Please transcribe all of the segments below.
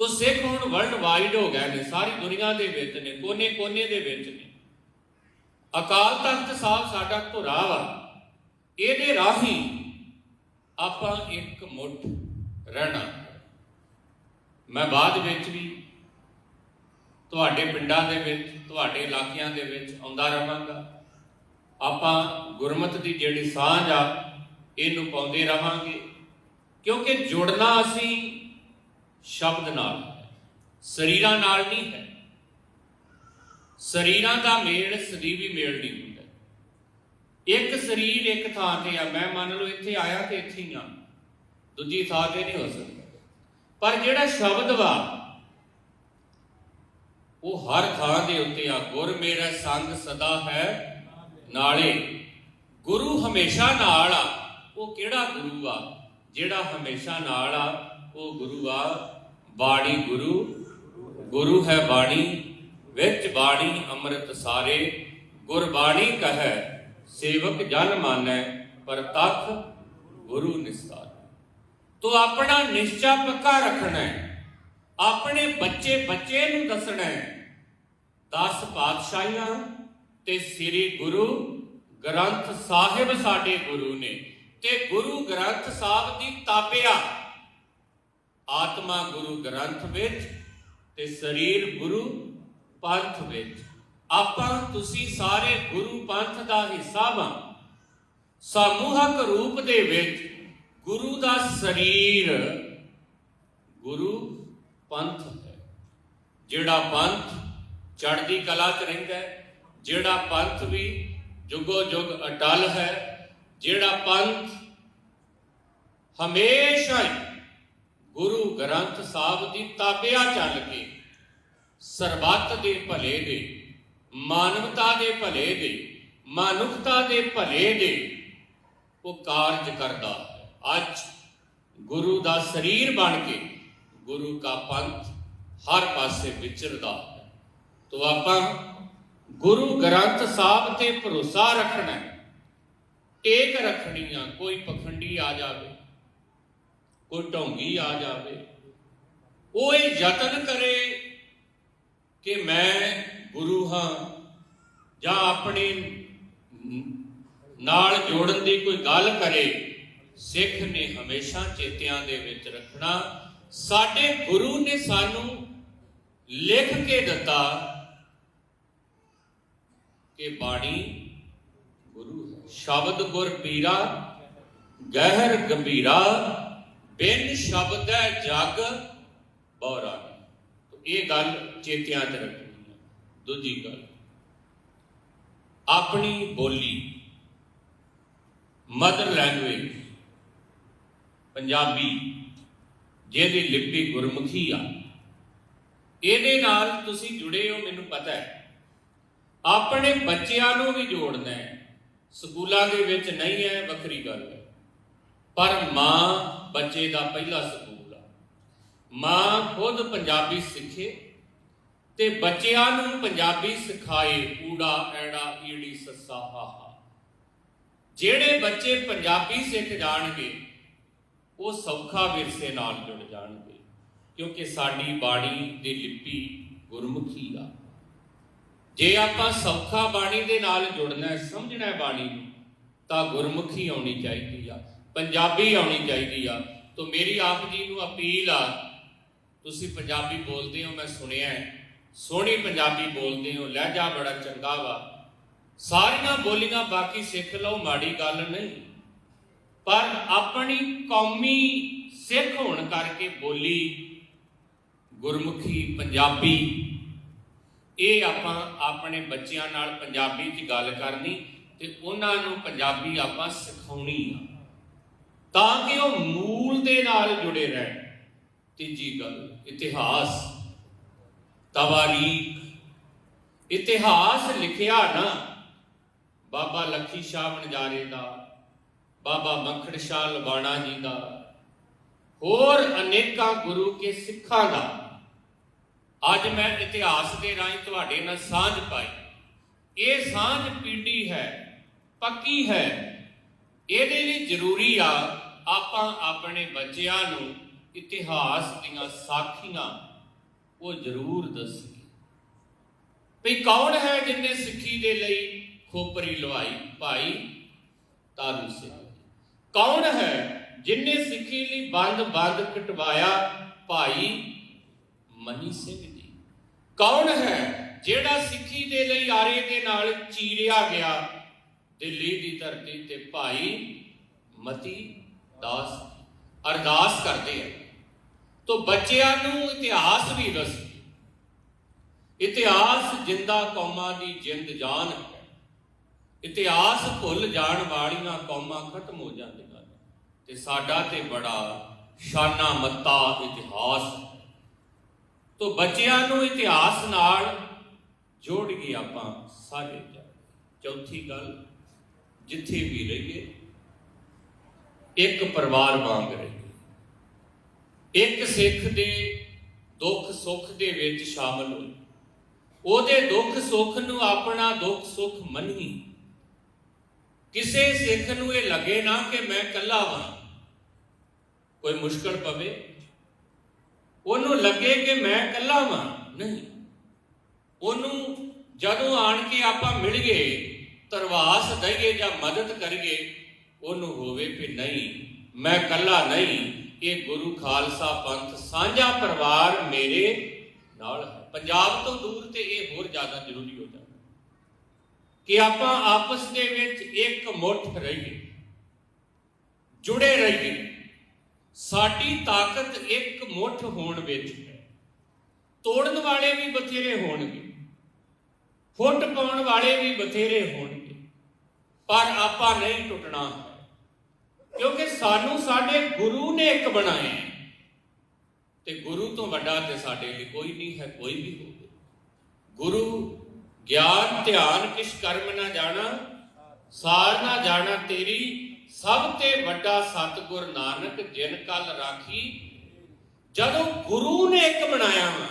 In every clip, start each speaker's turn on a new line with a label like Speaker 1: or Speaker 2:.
Speaker 1: ਤੋ ਸਿੱਖ ਹੁਣ world wide ਹੋ ਗਏ ਨੇ, ਸਾਰੀ ਦੁਨੀਆ ਦੇ ਵਿੱਚ ਨੇ, ਕੋਨੇ-ਕੋਨੇ ਦੇ ਵਿੱਚ ਨੇ। ਅਕਾਲ ਤਖਤ ਸਾਹਿਬ ਸਾਡਾ ਧੁਰਾ ਵਾ, ਇਹਦੇ ਰਾਹੀਂ ਆਪਾਂ ਇੱਕ ਮੁੱਠ ਰਹਿਣਾ। ਮੈਂ ਬਾਅਦ ਵਿੱਚ ਵੀ ਤੁਹਾਡੇ ਪਿੰਡਾਂ ਦੇ ਵਿੱਚ, ਤੁਹਾਡੇ ਇਲਾਕਿਆਂ ਦੇ ਵਿੱਚ ਆਉਂਦਾ ਰਹਾਂਗਾ। ਆਪਾਂ ਗੁਰਮਤ ਦੀ ਜਿਹੜੀ ਸਾਂਝ ਆ, ਇਹਨੂੰ ਪਾਉਂਦੇ ਰਹਾਂਗੇ। ਕਿਉਂਕਿ ਜੁੜਨਾ ਅਸੀਂ ਸ਼ਬਦ ਨਾਲ। ਹੈ, ਸਰੀਰਾਂ ਨਾਲ ਨਹੀਂ ਹੈ। ਸਰੀਰਾਂ ਦਾ ਮੇਲ ਸਦੀਵੀ ਮੇਲ ਨਹੀਂ ਹੁੰਦਾ। ਇੱਕ ਸਰੀਰ ਇੱਕ ਥਾਂ ਤੇ ਆ। ਮੈਂ ਮੰਨ ਲਓ ਇੱਥੇ ਆਇਆ ਤੇ ਇੱਥੇ ਹੀ ਆ। ਦੂਜੀ ਥਾਂ ਤੇ ਨਹੀਂ ਹੋ ਸਕਦਾ। ਪਰ ਜਿਹੜਾ ਸ਼ਬਦ ਵਾ ਉਹ ਹਰ ਥਾਂ ਦੇ ਉੱਤੇ ਆ। ਗੁਰ ਮੇਰਾ ਸੰਗ ਸਦਾ ਹੈ ਨਾਲੇ। ਗੁਰੂ ਹਮੇਸ਼ਾ ਨਾਲ ਆ। ਉਹ ਕਿਹੜਾ ਗੁਰੂ ਆ? ਜਿਹੜਾ ਹਮੇਸ਼ਾ ਨਾਲ ਆ। ਉਹ ਗੁਰੂ ਆ, ਬਾਣੀ ਗੁਰੂ। ਗੁਰੂ ਹੈ ਬਾਣੀ, ਵਿੱਚ ਬਾਣੀ ਅੰਮ੍ਰਿਤ ਸਾਰੇ। ਗੁਰਬਾਣੀ ਕਹੈ, ਸੇਵਕ ਜਨ ਮਾਨੈ, ਪਰ ਗੁਰੂ ਨਿਸਤਾਰ। ਤੋ ਆਪਣਾ ਨਿਸ਼ਚਾ ਪੱਕਾ ਰੱਖਣਾ ਹੈ ਆਪਣੇ ਬੱਚੇ ਬੱਚੇ ਨੂੰ ਦੱਸਣਾ। ਹੈ 10 ਪਾਤਸ਼ਾਹੀਆਂ ਤੇ ਸ੍ਰੀ ਗੁਰੂ ਗ੍ਰੰਥ ਸਾਹਿਬ ਸਾਡੇ ਗੁਰੂ ਨੇ, ਤੇ ਗੁਰੂ ਗ੍ਰੰਥ ਸਾਹਿਬ ਦੀ ਤਾਬਿਆ ਆਤਮਾ ਗੁਰੂ ਗ੍ਰੰਥ ਵਿੱਚ ਤੇ ਸਰੀਰ ਗੁਰੂ ਪੰਥ ਵਿੱਚ। ਆਪਾਂ, ਤੁਸੀਂ ਸਾਰੇ ਗੁਰੂ ਪੰਥ ਦਾ ਹਿੱਸਾ ਵਾਂ। ਸਮੂਹਕ ਰੂਪ ਦੇ ਵਿੱਚ ਗੁਰੂ ਦਾ ਸਰੀਰ ਗੁਰੂ ਪੰਥ ਹੈ। ਜਿਹੜਾ ਪੰਥ ਚੜ੍ਹਦੀ ਕਲਾ 'ਚ ਰਹਿੰਦਾ ਹੈ, ਜਿਹੜਾ ਪੰਥ ਵੀ ਜੁਗੋ ਜੁਗ ਅਟਲ ਹੈ, ਜਿਹੜਾ ਪੰਥ ਹਮੇਸ਼ਾ ਹੀ ਗੁਰੂ ਗ੍ਰੰਥ ਸਾਹਿਬ ਦੀ ਤਾਬਿਆ ਚੱਲ ਕੇ, ਸਰਬੱਤ ਦੇ ਭਲੇ ਦੇ, ਮਾਨਵਤਾ ਦੇ ਭਲੇ ਦੇ ਮਨੁੱਖਤਾ ਦੇ ਭਲੇ ਦੇ ਉਹ ਕਾਰਜ ਕਰਦਾ। ਹੈ। ਅੱਜ ਗੁਰੂ ਦਾ ਸਰੀਰ ਬਣ ਕੇ ਗੁਰੂ ਦਾ ਪੰਥ ਹਰ ਪਾਸੇ ਵਿਚਰਦਾ। ਹੈ ਤੋ ਆਪਾਂ ਗੁਰੂ ਗ੍ਰੰਥ ਸਾਹਿਬ ਤੇ ਭਰੋਸਾ ਰੱਖਣਾ ਟੇਕ ਰੱਖਣੀ ਆ, ਕੋਈ ਪਖੰਡੀ ਆ ਜਾਵੇ। ਕੋਈ ਢੋਂਗੀ ਆ ਜਾਵੇ, ਉਹ ਇਹ ਯਤਨ ਕਰੇ ਕਿ ਮੈਂ ਗੁਰੂ ਹਾਂ ਜਾਂ ਆਪਣੇ ਨਾਲ ਜੋੜਨ ਦੀ ਕੋਈ ਗੱਲ ਕਰੇ, ਸਿੱਖ ਨੇ ਹਮੇਸ਼ਾ ਚੇਤਿਆਂ ਦੇ ਵਿੱਚ ਰੱਖਣਾ। ਸਾਡੇ ਗੁਰੂ ਨੇ ਸਾਨੂੰ ਲਿਖ ਕੇ ਦਿੱਤਾ ਕਿ ਬਾਣੀ ਗੁਰੂ ਹੈ। ਸ਼ਬਦ ਗੁਰ ਪੀਰਾ, ਗਹਿਰ ਗੰਭੀਰਾ ਬਿਨ ਸ਼ਬਦ ਹੈ ਜਗ ਬੌਰਾ। ਇਹ ਗੱਲ ਚੇਤਿਆਂ 'ਚ ਰੱਖਣੀ ਹੈ। ਦੂਜੀ ਗੱਲ, ਆਪਣੀ ਬੋਲੀ ਮਦਰ ਲੈਂਗੁਏਜ ਪੰਜਾਬੀ, ਜਿਹਦੀ ਲਿਪੀ ਗੁਰਮੁਖੀ ਆ, ਇਹਦੇ ਨਾਲ ਤੁਸੀਂ ਜੁੜੇ ਹੋ, ਮੈਨੂੰ ਪਤਾ ਹੈ। ਆਪਣੇ ਬੱਚਿਆਂ ਨੂੰ ਵੀ ਜੋੜਨਾ ਹੈ। ਸਕੂਲਾਂ ਦੇ ਵਿੱਚ ਨਹੀਂ ਹੈ, ਵੱਖਰੀ ਗੱਲ ਹੈ। ਪਰ ਮਾਂ ਬੱਚੇ ਦਾ ਪਹਿਲਾ ਸਕੂਲ ਆ। ਮਾਂ ਖੁਦ ਪੰਜਾਬੀ ਸਿੱਖੇ ਤੇ ਬੱਚਿਆਂ ਨੂੰ ਪੰਜਾਬੀ ਸਿਖਾਏ ਊੜਾ, ਐੜਾ, ਈੜੀ, ਸੱਸਾ ਹਾਹਾ ਜਿਹੜੇ ਬੱਚੇ ਪੰਜਾਬੀ ਸਿੱਖ ਜਾਣਗੇ, ਉਹ ਸੌਖਾ ਵਿਰਸੇ ਨਾਲ ਜੁੜ ਜਾਣਗੇ, ਕਿਉਂਕਿ ਸਾਡੀ ਬਾਣੀ ਦੀ ਲਿਪੀ ਗੁਰਮੁਖੀ ਆ। ਜੇ ਆਪਾਂ ਸੌਖਾ ਬਾਣੀ ਦੇ ਨਾਲ ਜੁੜਨਾ ਸਮਝਣਾ ਬਾਣੀ ਨੂੰ, ਤਾਂ ਗੁਰਮੁਖੀ ਆਉਣੀ ਚਾਹੀਦੀ ਆ। ਪੰਜਾਬੀ ਆਉਣੀ ਚਾਹੀਦੀ ਆ। ਤੋਂ ਮੇਰੀ ਆਪ ਜੀ ਨੂੰ ਅਪੀਲ ਆ, ਤੁਸੀਂ ਪੰਜਾਬੀ ਬੋਲਦੇ ਹੋ, ਮੈਂ ਸੁਣਿਆ ਹੈ। ਸੋਹਣੀ ਪੰਜਾਬੀ ਬੋਲਦੇ ਹੋ ਲਹਿਜਾ ਬੜਾ ਚੰਗਾ ਵਾ। ਸਾਰੀਆਂ ਬੋਲੀਆਂ ਬਾਕੀ ਸਿੱਖ ਲਓ, ਮਾੜੀ ਗੱਲ ਨਹੀਂ। ਪਰ ਆਪਣੀ ਕੌਮੀ ਸਿੱਖ ਹੋਣ ਕਰਕੇ ਬੋਲੀ ਗੁਰਮੁਖੀ ਪੰਜਾਬੀ, ਇਹ ਆਪਾਂ ਆਪਣੇ ਬੱਚਿਆਂ ਨਾਲ ਪੰਜਾਬੀ 'ਚ ਗੱਲ ਕਰਨੀ ਤੇ ਉਹਨਾਂ ਨੂੰ ਪੰਜਾਬੀ ਆਪਾਂ ਸਿਖਾਉਣੀ ਆ। ਤਾਂ ਕਿ ਉਹ ਮੂਲ ਦੇ ਨਾਲ ਜੁੜੇ ਰਹਿਣ। ਤੀਜੀ ਗੱਲ, ਇਤਿਹਾਸ। ਤਵਾਰੀਖ। ਇਤਿਹਾਸ ਲਿਖਿਆ ਨਾ, ਬਾਬਾ ਲੱਖੀ ਸ਼ਾਹ ਵਣਜਾਰੇ ਦਾ, ਬਾਬਾ ਮੱਖਣ ਸ਼ਾਹ ਲਵਾਣਾ ਜੀ ਦਾ, ਹੋਰ ਅਨੇਕਾਂ ਗੁਰੂ ਕੇ ਸਿੱਖਾਂ ਦਾ। ਅੱਜ ਮੈਂ ਇਤਿਹਾਸ ਦੇ ਰਾਹੀਂ ਤੁਹਾਡੇ ਨਾਲ ਸਾਂਝ ਪਾਈ। ਇਹ ਸਾਂਝ ਪੀੜੀ ਹੈ, ਪੱਕੀ ਹੈ। ਇਹਦੇ ਲਈ ਜ਼ਰੂਰੀ ਆ ਆਪਾਂ ਆਪਣੇ ਬੱਚਿਆਂ ਨੂੰ ਇਤਿਹਾਸ ਦੀਆਂ ਸਾਖੀਆਂ ਉਹ ਜ਼ਰੂਰ ਦੱਸੀ ਵੀ ਕੌਣ ਹੈ ਜਿਨੇ ਸਿੱਖੀ ਦੇ ਲਈ ਖੋਪਰੀ ਲਵਾਈ? ਭਾਈ ਤਾਰੂ ਸਿੰਘ। ਕੌਣ ਹੈ ਜਿਨੇ ਸਿੱਖੀ ਲਈ ਬੰਦ ਬੰਦ ਕਟਵਾਇਆ? ਭਾਈ ਮਨੀ ਸਿੰਘ ਜੀ। ਕੌਣ ਹੈ ਜਿਹੜਾ ਸਿੱਖੀ ਦੇ ਲਈ ਆਰੇ ਦੇ ਨਾਲ ਚੀਰਿਆ ਗਿਆ? ਦਿੱਲੀ ਦੀ ਧਰਤੀ ਤੇ ਭਾਈ ਮਤੀ ਦਾਸ ਅਰਦਾਸ ਕਰਦੇ ਆ। ਤੋ ਬੱਚਿਆਂ ਨੂੰ ਇਤਿਹਾਸ ਵੀ ਦੱਸੋ। ਇਤਿਹਾਸ ਜਿੰਦਾ ਕੌਮਾਂ ਦੀ ਜਿੰਦ ਜਾਨ ਹੈ। ਇਤਿਹਾਸ ਭੁੱਲ ਜਾਣ ਵਾਲੀਆਂ ਕੌਮਾਂ ਖਤਮ ਹੋ ਜਾਂਦੀਆਂ ਤੇ ਸਾਡਾ ਤੇ ਬੜਾ ਸ਼ਾਨਾ ਮੱਤਾ ਇਤਿਹਾਸ ਹੈ। ਤੋ ਬੱਚਿਆਂ ਨੂੰ ਇਤਿਹਾਸ ਨਾਲ ਜੋੜ ਕੇ ਆਪਾਂ ਸਾਰੇ ਚੌਥੀ ਗੱਲ, ਜਿੱਥੇ ਵੀ ਰਹੀਏ ਇੱਕ ਪਰਿਵਾਰ ਵਾਂਗ ਰਹੀਏ ਇੱਕ ਸਿੱਖ ਦੇ ਦੁੱਖ ਸੁੱਖ ਦੇ ਵਿੱਚ ਸ਼ਾਮਲ ਹੋਈ। ਉਹਦੇ ਦੁੱਖ ਸੁੱਖ ਨੂੰ ਆਪਣਾ ਦੁੱਖ ਸੁੱਖ ਮੰਨੀ। ਕਿਸੇ ਸਿੱਖ ਨੂੰ ਇਹ ਲੱਗੇ ਨਾ ਕਿ ਮੈਂ ਇਕੱਲਾ ਹਾਂ ਕੋਈ ਮੁਸ਼ਕਲ ਪਵੇ? ਉਹਨੂੰ ਲੱਗੇ ਕਿ ਮੈਂ ਇਕੱਲਾ ਹਾਂ ਨਹੀਂ। ਉਹਨੂੰ ਜਦੋਂ ਆਣ ਕੇ ਆਪਾਂ ਮਿਲ ਗਏ, ਤਰਵਾਸ ਦਈਏ ਜਾਂ ਮਦਦ ਕਰੀਏ ਉਹਨੂੰ ਹੋਵੇ ਕਿ ਨਹੀਂ, ਮੈਂ ਇਕੱਲਾ ਨਹੀਂ, ਇਹ ਗੁਰੂ ਖਾਲਸਾ ਪੰਥ ਸਾਂਝਾ ਪਰਿਵਾਰ ਮੇਰੇ ਨਾਲ ਹੈ। ਪੰਜਾਬ ਤੋਂ ਦੂਰ ਤੇ ਇਹ ਹੋਰ ਜ਼ਿਆਦਾ ਜ਼ਰੂਰੀ ਹੋ ਜਾਂਦਾ। ਕਿ ਆਪਾਂ ਆਪਸ ਦੇ ਵਿੱਚ ਇੱਕ ਮੁੱਠ ਰਹੀਏ, ਜੁੜੇ ਰਹੀਏ, ਸਾਡੀ ਤਾਕਤ ਇੱਕ ਮੁੱਠ ਹੋਣ ਵਿੱਚ ਹੈ। ਤੋੜਨ ਵਾਲੇ ਵੀ ਬਥੇਰੇ ਹੋਣਗੇ, ਫੁੱਟ ਪਾਉਣ ਵਾਲੇ ਵੀ ਬਥੇਰੇ ਹੋਣਗੇ, ਪਰ ਆਪਾਂ ਨਹੀਂ ਟੁੱਟਣਾ। ਕਿਉਂਕਿ ਸਾਨੂੰ ਸਾਡੇ ਗੁਰੂ ਨੇ ਇੱਕ ਬਣਾਇਆ ਤੇ ਗੁਰੂ ਤੋਂ ਵੱਡਾ ਤੇ ਸਾਡੇ ਲਈ ਕੋਈ ਨਹੀਂ ਹੈ, ਕੋਈ ਵੀ ਹੋਵੇ। ਗੁਰੂ ਗਿਆਨ, ਧਿਆਨ, ਕਿਛ ਕਰਮ ਨਾ ਜਾਣਾ, ਸਾਰ ਨਾ ਜਾਣਾ ਤੇਰੀ, ਸਭ ਤੇ ਵੱਡਾ ਸਤਿਗੁਰ ਨਾਨਕ ਜਿਨ ਕਲ ਰਾਖੀ। ਜਦੋਂ ਗੁਰੂ ਨੇ ਇੱਕ ਬਣਾਇਆ ਵਾ,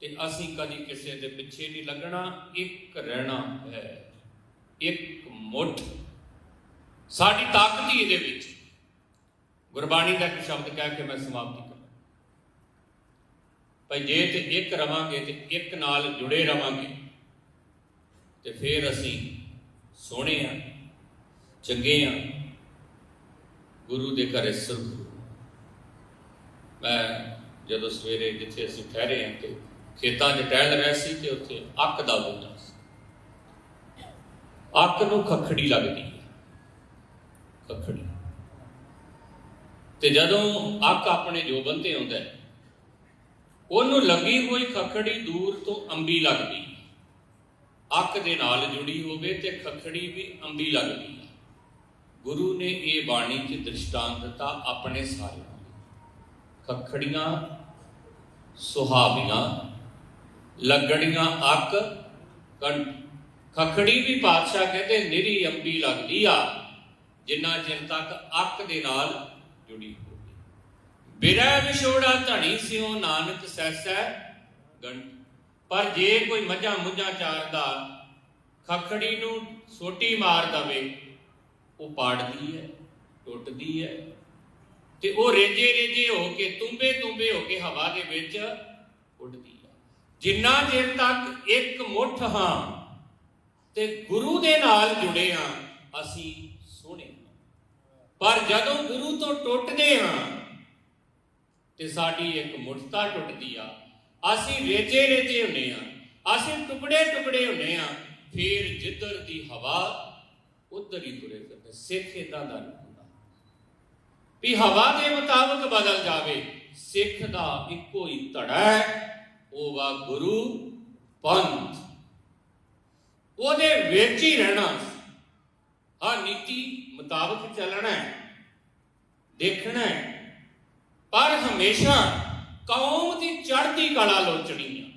Speaker 1: ਤੇ ਅਸੀਂ ਕਦੀ ਕਿਸੇ ਦੇ ਪਿੱਛੇ ਨਹੀਂ ਲੱਗਣਾ, ਇੱਕ ਰਹਿਣਾ ਹੈ, ਇੱਕ ਮੁੱਠ। ਸਾਡੀ ਤਾਕਤ ਹੀ ਇਹਦੇ ਵਿੱਚ। ਗੁਰਬਾਣੀ ਦਾ ਇੱਕ ਸ਼ਬਦ ਕਹਿ ਕੇ ਮੈਂ ਸਮਾਪਤੀ ਕਰਾਂ ਭਾਈ ਜੇ ਤੇ ਇੱਕ ਰਵਾਂਗੇ ਤੇ ਇੱਕ ਨਾਲ ਜੁੜੇ ਰਵਾਂਗੇ, ਤੇ ਫਿਰ ਅਸੀਂ ਸੋਹਣੇ ਆ ਚੰਗੇ ਆ ਗੁਰੂ ਦੇ ਘਰੇ ਸੁਰਗ ਮੈਂ ਜਦੋਂ ਸਵੇਰੇ ਜਿੱਥੇ ਅਸੀਂ ਠਹਿਰੇ ਹਾਂ ਤੇ ਖੇਤਾਂ 'ਚ ਟਹਿਲ ਰਹੇ ਸੀ ਤੇ ਉੱਥੇ ਅੱਕ ਦਾ ਬੂਟਾ ਸੀ। ਅੱਕ ਨੂੰ ਖਖੜੀ ਲੱਗਦੀ। ਹੈ ਤੇ ਜਦੋਂ ਅੱਕ ਆਪਣੇ ਜੋਬਨ ਤੇ ਆਉਂਦਾ ਉਹਨੂੰ ਲੱਗੀ ਹੋਈ ਖਖੜੀ ਦੂਰ ਤੋਂ ਅੰਬੀ ਲੱਗਦੀ। ਅੱਕ ਦੇ ਨਾਲ ਜੁੜੀ ਹੋਵੇ ਤੇ ਖਖੜੀ ਵੀ ਅੰਬੀ ਲੱਗਦੀ। ਹੈ ਗੁਰੂ ਨੇ ਇਹ ਬਾਣੀ 'ਚ ਦ੍ਰਿਸ਼ਟਾਂਤ ਦਿੱਤਾ ਆਪਣੇ ਸਾਰਿਆਂ ਲਈ ਖਖੜੀਆਂ, ਸੁਹਾਵੀਆਂ ਲੱਗੜੀਆਂ ਅੱਕ ਕੰਠ ਖਖੜੀ ਵੀ ਪਾਤਸ਼ਾਹ ਕਹਿੰਦੇ ਨਿਰੀ ਅੰਬੀ ਲੱਗਦੀ ਆ। ਜਿੰਨਾ ਚਿਰ ਤੱਕ ਅੱਕ ਦੇ ਨਾਲ ਜੁੜੀ ਹੋਵੇ। ਬਿਰਹਿ ਵਿਛੋੜਾ ਧਣੀ ਸਿਓ ਨਾਨਕ ਸੈਸੈ ਗੰਢ ਪਰ ਜੇ ਕੋਈ ਮੱਝਾਂ ਮੁੱਝਾਂ ਚਾਰਦਾ, ਖਖੜੀ ਨੂੰ ਸੋਟੀ ਮਾਰ ਦਵੇ, ਉਹ ਪਾੜਦੀ ਹੈ, ਟੁੱਟਦੀ ਹੈ। ਤੇ ਉਹ ਰੇਜੇ ਰੇਜੇ ਹੋ ਕੇ, ਤੁੰਬੇ ਤੁੰਬੇ ਹੋ ਕੇ ਹਵਾ ਦੇ ਵਿੱਚ ਉੱਡਦੀ ਹੈ। ਜਿੰਨਾ ਚਿਰ ਤੱਕ ਇੱਕ ਮੁੱਠ ਹਾਂ ਤੇ ਗੁਰੂ ਦੇ ਨਾਲ ਜੁੜੇ ਹਾਂ, ਅਸੀਂ ਪਰ ਜਦੋਂ ਗੁਰੂ ਤੋਂ ਟੁੱਟਦੇ ਹਾਂ ਤੇ ਸਾਡੀ ਇੱਕ ਮੁੱਠਤਾ ਟੁੱਟਦੀ ਆ, ਅਸੀਂ ਰੇਜੇ ਰੇਜੇ ਹੁੰਨੇ ਆ ਅਸੀਂ ਟੁਕੜੇ ਟੁਕੜੇ ਹੁੰਨੇ ਆ ਫਿਰ ਜਿੱਧਰ ਦੀ ਹਵਾ, ਉਧਰ ਹੀ ਤੁਰੇ ਫਿਰਦੇ ਸਿੱਖ ਇਦਾਂ ਦਾ ਨਹੀਂ ਹੁੰਦਾ। ਵੀ ਹਵਾ ਦੇ ਮੁਤਾਬਕ ਬਦਲ ਜਾਵੇ, ਸਿੱਖ ਦਾ ਇੱਕੋ ਹੀ ਧੜਾ ਹੈ, ਉਹ ਵਾ ਗੁਰੂ ਪੰਥ। ਉਹਦੇ ਵਿੱਚ ਹੀ ਰਹਿਣਾ। ਆ ਨੀਤੀ ਮੁਤਾਬਕ ਚੱਲਣਾ ਹੈ, ਦੇਖਣਾ ਹੈ। ਪਰ ਹਮੇਸ਼ਾ ਕੌਮ ਦੀ ਚੜ੍ਹਦੀ ਕਲਾ ਲੋਚਣੀ ਹੈ